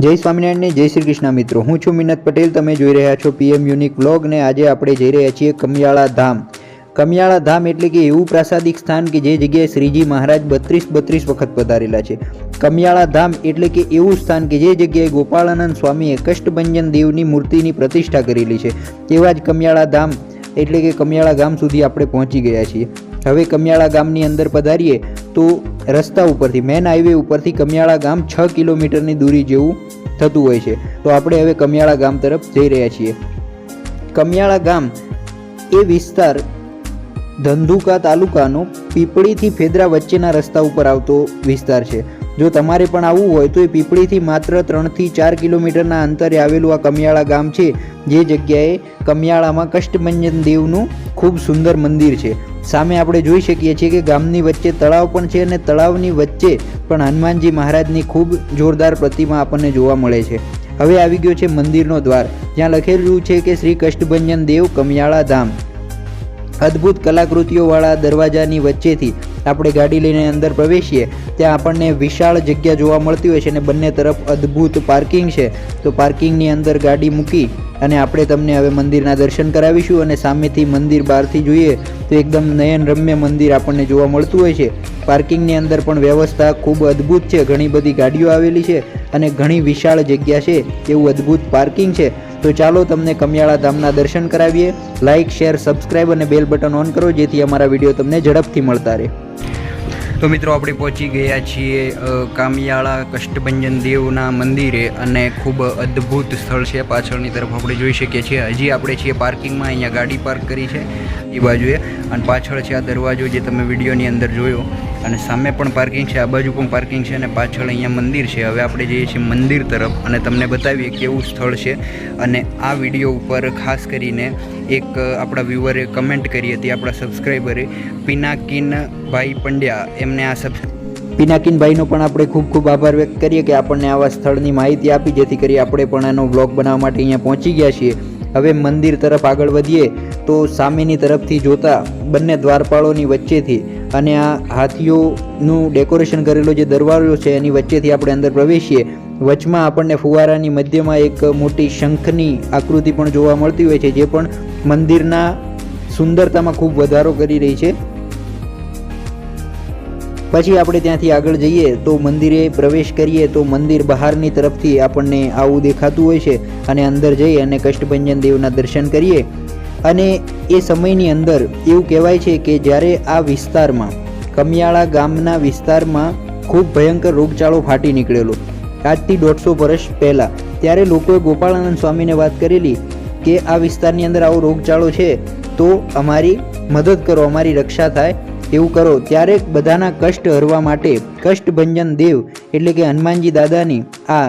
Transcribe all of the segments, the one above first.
જય સ્વામિનારાયણ જય શ્રી કૃષ્ણ મિત્રો. હું છું મિનત પટેલ. તમે જોઈ રહ્યા છો પીએમ યુનિક વ્લોગ ને આજે આપણે જઈ રહ્યા છીએ કમિયાળા ધામ. કમિયાળા ધામ એટલે કે એવું પ્રાસાદિક સ્થાન કે જે જગ્યાએ શ્રીજી મહારાજ બત્રીસ બત્રીસ વખત પધારેલા છે. કમિયાળા ધામ એટલે કે એવું સ્થાન કે જે જગ્યાએ ગોપાળાનંદ સ્વામીએ કષ્ટભંજન દેવની મૂર્તિની પ્રતિષ્ઠા કરેલી છે. તેવા જ કમિયાળા ધામ એટલે કે કમિયાળા ગામ સુધી આપણે પહોંચી ગયા છીએ. હવે કમિયાળા ગામની અંદર પધારીએ. તો રસ્તા ઉપરથી, મેન હાઈવે ઉપરથી કમિયાળા ગામ છ કિલોમીટરની દૂરી જેવું થતું હોય છે. તો આપણે હવે કમિયાળા ગામ તરફ જઈ રહ્યા છીએ. કમિયાળા ગામ એ વિસ્તાર ધંધુકા તાલુકાનો પીપળીથી ફેદરા વચ્ચેના રસ્તા ઉપર આવતો વિસ્તાર છે. જો તમારે પણ આવવું હોય તો એ પીપળીથી માત્ર ત્રણથી ચાર કિલોમીટરના અંતરે આવેલું આ કમિયાળા ગામ છે. જે જગ્યાએ કમિયાળામાં કષ્ટમંજન દેવનું ખૂબ સુંદર મંદિર છે. સામે આપણે જોઈ શકીએ છીએ કે ગામની વચ્ચે તળાવ પણ છે અને તળાવની વચ્ચે પણ હનુમાનજી મહારાજની ખૂબ જોરદાર પ્રતિમા આપણને જોવા મળે છે. હવે આવી ગયો છે મંદિરનો દ્વાર. જ્યાં લખેલું છે કે શ્રી કષ્ટભંજન દેવ કમિયાળા ધામ. અદ્ભુત કલાકૃતિઓવાળા દરવાજાની વચ્ચેથી આપણે ગાડી લઈને અંદર પ્રવેશીએ, ત્યાં આપણને વિશાળ જગ્યા જોવા મળતી હોય છે અને બંને તરફ અદ્ભુત પાર્કિંગ છે. તો પાર્કિંગની અંદર ગાડી મૂકી અને આપણે તમને હવે મંદિરના દર્શન કરાવીશું અને સામેથી મંદિર બહારથી જોઈએ તો એકદમ નયનરમ્ય મંદિર આપણને જોવા મળતું હોય છે. પાર્કિંગની અંદર પણ વ્યવસ્થા ખૂબ અદ્ભુત છે. ઘણી બધી ગાડીઓ આવેલી છે અને ઘણી વિશાળ જગ્યા છે. એવું અદ્ભુત પાર્કિંગ છે. તો ચાલો તમને કમિયાળા ધામના દર્શન કરાવીએ. લાઇક શેર સબસ્ક્રાઈબ અને બેલ બટન ઓન કરો જેથી અમારા વીડિયો તમને ઝડપથી મળતા રહે. તો મિત્રો આપણે પહોંચી ગયા છીએ કામિયાળા કષ્ટભંજન દેવના મંદિરે અને ખૂબ અદ્ભુત સ્થળ છે. પાછળની તરફ આપણે જોઈ શકીએ છીએ. હજી આપણે છીએ પાર્કિંગમાં, અહીંયા ગાડી પાર્ક કરી છે એ બાજુએ. અને પાછળ છે આ દરવાજો જે તમે વિડીયોની અંદર જોયો. અને સામે પણ પાર્કિંગ છે, આ બાજુ પણ પાર્કિંગ છે અને પાછળ અહીંયા મંદિર છે. હવે આપણે જઈએ છીએ મંદિર તરફ અને તમને બતાવીએ કેવું સ્થળ છે. અને આ વીડિયો ઉપર ખાસ કરીને એક આપણા વ્યુઅરે કમેન્ટ કરી હતી, આપણા સબસ્ક્રાઈબરે પિનાકિન ભાઈ પંડ્યા. એમને આ સબ પિનાકિનભાઈનો પણ આપણે ખૂબ ખૂબ આભાર વ્યક્ત કરીએ કે આપણને આવા સ્થળની માહિતી આપી, જેથી કરી આપણે પણ એનો બ્લોગ બનાવવા માટે અહીંયા પહોંચી ગયા છીએ. હવે મંદિર તરફ આગળ વધીએ. તો સામેની તરફથી જોતા બંને દ્વારપાળોની વચ્ચેથી અને આ હાથીઓનું ડેકોરેશન કરેલો જે દરવાજો છે એની વચ્ચેથી આપણે અંદર પ્રવેશીએ. વચમાં આપણને ફુવારાની મધ્યમાં એક મોટી શંખની આકૃતિ પણ જોવા મળતી હોય છે, જે પણ મંદિરના સુંદરતામાં ખૂબ વધારો કરી રહી છે. પછી આપણે ત્યાંથી આગળ જઈએ તો મંદિરે પ્રવેશ કરીએ તો મંદિર બહારની તરફથી આપણને આવું દેખાતું હોય છે અને અંદર જઈ અને કષ્ટભંજન દેવના દર્શન કરીએ. અને એ સમયની અંદર એવું કહેવાય છે કે જ્યારે આ વિસ્તારમાં, કમિયાળા ગામના વિસ્તારમાં ખૂબ ભયંકર રોગચાળો ફાટી નીકળેલો. આજથી દોઢસો વર્ષ પહેલાં ત્યારે લોકોએ ગોપાળાનંદ સ્વામીને વાત કરેલી કે આ વિસ્તારની અંદર આવો રોગચાળો છે, તો અમારી મદદ કરો, અમારી રક્ષા થાય, એવું કરો. ત્યારે બધાના કષ્ટ હરવા માટે કષ્ટભંજન દેવ એટલે કે હનુમાનજી દાદાની આ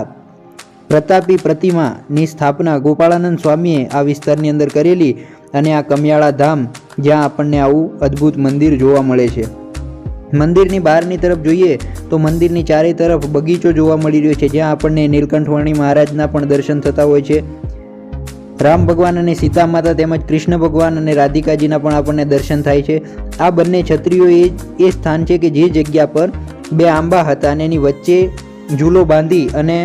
પ્રતાપી પ્રતિમાની સ્થાપના ગોપાળાનંદ સ્વામીએ આ વિસ્તારની અંદર કરેલી અને આ કમિયાળા ધામ જ્યાં આપણને આવું અદ્ભુત મંદિર જોવા મળે છે. મંદિરની બહારની તરફ જોઈએ તો મંદિરની ચારે તરફ બગીચો જોવા મળી રહ્યો છે, જ્યાં આપણને નીલકંઠવાણી મહારાજના પણ દર્શન થતા હોય છે. રામ ભગવાન અને સીતા માતા તેમજ કૃષ્ણ ભગવાન અને રાધિકાજીના પણ આપણને દર્શન થાય છે. આ બંને છત્રીઓ એ એ સ્થાન છે કે જે જગ્યા પર બે આંબા હતા અને એની વચ્ચે ઝૂલો બાંધી અને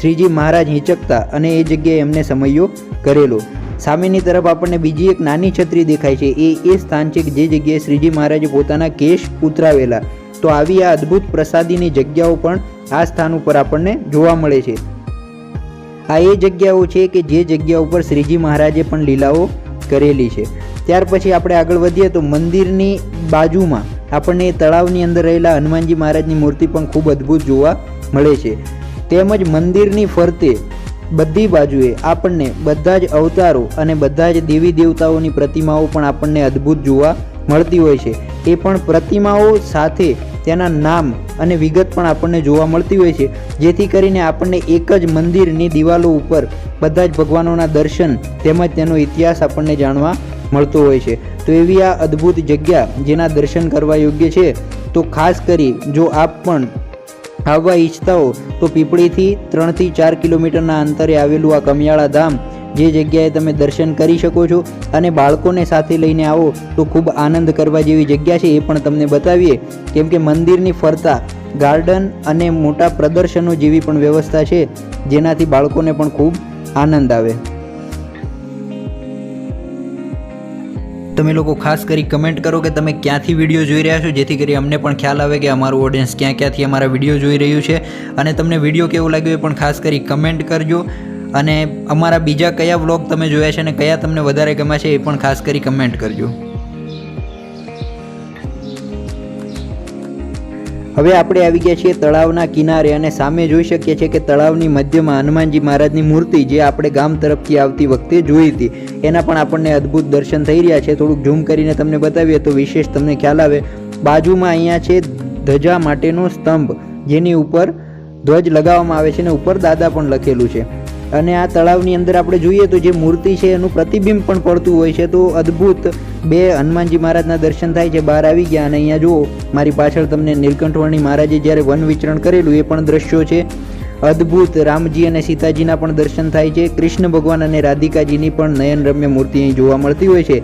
શ્રીજી મહારાજ હિંચકતા અને એ જગ્યાએ એમને સમયો કરેલો. સામેની તરફ આપણને બીજી એક નાની છત્રી દેખાય છે. એ એ સ્થાન છે કે જે જગ્યાએ શ્રીજી મહારાજે પોતાના કેશ ઉતરાવેલા. તો આવી આ અદ્ભુત પ્રસાદીની જગ્યાઓ પણ આ સ્થાન ઉપર આપણને જોવા મળે છે. આ એ જગ્યાઓ છે કે જે જગ્યા ઉપર શ્રીજી મહારાજે પણ લીલાઓ કરેલી છે. ત્યાર પછી આપણે આગળ વધીએ તો મંદિરની બાજુમાં આપણને એ તળાવની અંદર રહેલા હનુમાનજી મહારાજની મૂર્તિ પણ ખૂબ અદ્ભુત જોવા મળે છે. તેમજ મંદિરની ફરતે બધી બાજુએ આપણને બધા જ અવતારો અને બધા જ દેવી દેવતાઓની પ્રતિમાઓ પણ આપણને અદ્ભુત જોવા મળતી હોય છે. એ પણ પ્રતિમાઓ સાથે તેના નામ અને વિગત પણ આપણને જોવા મળતી હોય છે. જેથી કરીને આપણને એક જ મંદિરની દિવાલો ઉપર બધા જ ભગવાનોના દર્શન તેમજ તેનો ઇતિહાસ આપણને જાણવા મળતો હોય છે. તો એવી આ અદ્ભુત જગ્યા જેના દર્શન કરવા યોગ્ય છે, તો ખાસ કરી જો આપ પણ આવવા ઈચ્છતા હો તો પીપળીથી ત્રણથી ચાર કિલોમીટરના અંતરે આવેલું આ કમિયાળા ધામ, જે જગ્યાએ તમે દર્શન કરી શકો છો અને બાળકોને સાથે લઈને આવો તો ખૂબ આનંદ કરવા જેવી જગ્યા છે એ પણ તમને બતાવીએ. કેમ કે મંદિરની ફરતા, ગાર્ડન અને મોટા પ્રદર્શનો જેવી પણ વ્યવસ્થા છે, જેનાથી બાળકોને પણ ખૂબ આનંદ આવે. તમે લોકો ખાસ કરી કમેન્ટ કરો કે તમે ક્યાંથી વીડિયો જોઈ રહ્યા છો? જેથી કરી અમને પણ ખ્યાલ આવે કે અમારું ઓડિયન્સ ક્યાં ક્યાંથી અમારા વીડિયો જોઈ રહ્યું છે. અને તમને વીડિયો કેવો લાગ્યો એ પણ ખાસ કરી કમેન્ટ કરજો. અને અમારા બીજા કયા વ્લોગ તમે જોયા છે અને કયા તમને વધારે ગમ્યા છે એ પણ ખાસ કરી કમેન્ટ કરજો. હવે આપણે આવી ગયા છીએ તળાવના કિનારે અને સામે જોઈ શકીએ છીએ કે તળાવની મધ્યમાં હનુમાનજી મહારાજની મૂર્તિ જે આપણે ગામ તરફથી આવતી વખતે જોઈ હતી, એના પણ આપણને અદ્ભુત દર્શન થઈ રહ્યા છે. થોડુંક ઝૂમ કરીને તમને બતાવીએ તો વિશેષ તમને ખ્યાલ આવે. બાજુમાં અહીંયા છે ધજા માટેનો સ્તંભ, જેની ઉપર ધ્વજ લગાવવામાં આવે છે અને ઉપર દાદા પણ લખેલું છે. અને આ તળાવની અંદર આપણે જોઈએ તો જે મૂર્તિ છે એનું પ્રતિબિંબ પણ પડતું હોય છે. તો અદ્ભુત બે હનુમાનજી મહારાજના દર્શન થાય છે. બહાર આવી ગયા અને અહીંયા જુઓ, મારી પાછળ તમને નીલકંઠવર્ણી મહારાજે જ્યારે વન વિચરણ કરેલું એ પણ દ્રશ્યો છે. અદ્ભુત રામજી અને સીતાજીના પણ દર્શન થાય છે. કૃષ્ણ ભગવાન અને રાધિકાજીની પણ નયનરમ્ય મૂર્તિ અહીં જોવા મળતી હોય છે.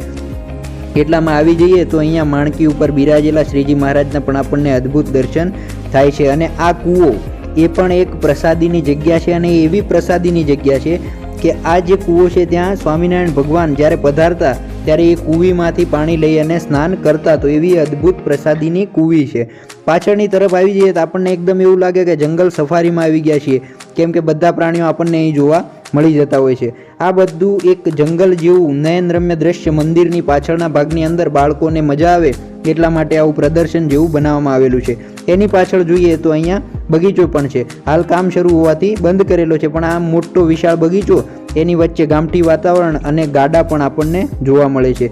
એટલામાં આવી જઈએ તો અહીંયા માણકી ઉપર બિરાજેલા શ્રીજી મહારાજના પણ આપણને અદ્ભુત દર્શન થાય છે. અને આ કૂવો એ પણ એક પ્રસાદીની જગ્યા છે અને એવી પ્રસાદીની જગ્યા છે કે આ જે કૂવો છે ત્યાં સ્વામિનારાયણ ભગવાન જ્યારે પધારતા ત્યારે એ કૂવીમાંથી પાણી લઈ અને સ્નાન કરતા. તો એવી અદ્ભુત પ્રસાદીની કૂવી છે. પાછળની તરફ આવી જઈએ તો આપણને એકદમ એવું લાગે કે જંગલ સફારીમાં આવી ગયા છીએ. કેમ કે બધા પ્રાણીઓ આપણને અહીં જોવા મળી જતા હોય છે. આ બધું એક જંગલ જેવું નયનરમ્ય દ્રશ્ય મંદિરની પાછળના ભાગની અંદર બાળકોને મજા આવે એટલા માટે આવું પ્રદર્શન જેવું બનાવવામાં આવેલું છે. એની પાછળ જોઈએ તો અહીંયા બગીચો પણ છે. હાલ કામ શરૂ હોવાથી બંધ કરેલો છે, પણ આ મોટો વિશાળ બગીચો એની વચ્ચે ગામઠી વાતાવરણ અને ગાડા પણ આપણને જોવા મળે છે.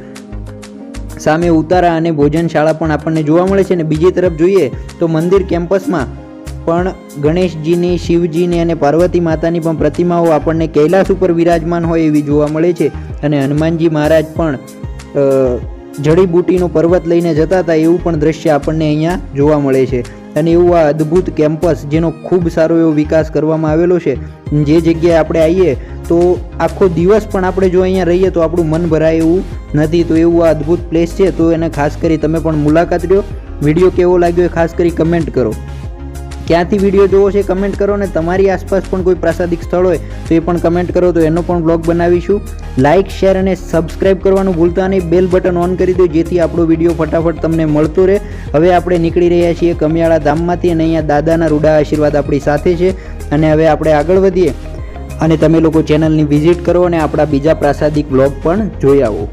સામે ઉતારા અને ભોજનશાળા પણ આપણને જોવા મળે છે અને બીજી તરફ જોઈએ તો મંદિર કેમ્પસમાં પણ ગણેશજીની, શિવજીની અને પાર્વતી માતાની પણ પ્રતિમાઓ આપણને કૈલાસ ઉપર વિરાજમાન હોય એવી જોવા મળે છે. અને હનુમાનજી મહારાજ પણ જડીબુટીનો પર્વત લઈને જતા હતા એવું પણ દ્રશ્ય આપણને અહીંયા જોવા મળે છે. અને એવું આ અદ્ભુત કેમ્પસ જેનો ખૂબ સારો એવો વિકાસ કરવામાં આવેલો છે. જે જગ્યાએ આપણે આવીએ તો આખો દિવસ પણ આપણે જો અહીંયા રહીએ તો આપણું મન ભરાય એવું નથી. તો એવું આ અદ્ભુત પ્લેસ છે. તો એને ખાસ કરી તમે પણ મુલાકાત લો વીડિયો કેવો લાગ્યો એ ખાસ કરી કમેન્ટ કરો. ક્યાંથી વીડિયો જોવો છે કમેન્ટ કરો અને તમારી આસપાસ પણ કોઈ પ્રાસાદિક સ્થળ હોય તો એ પણ કમેન્ટ કરો તો એનો પણ બ્લોગ બનાવીશું. લાઇક શેર અને સબસ્ક્રાઇબ કરવાનું ભૂલતા નહીં. બેલ બટન ઓન કરી દો જેથી આપણો વીડિયો ફટાફટ તમને મળતો રહે. હવે આપણે નીકળી રહ્યા છીએ કમિયાળા ધામમાંથી અને અહીંયા દાદાના રૂડા આશીર્વાદ આપણી સાથે છે. અને હવે આપણે આગળ વધીએ. અને તમે લોકો ચેનલની વિઝિટ કરો અને આપણા બીજા પ્રાસાદિક બ્લોગ પણ જોઈ આવો.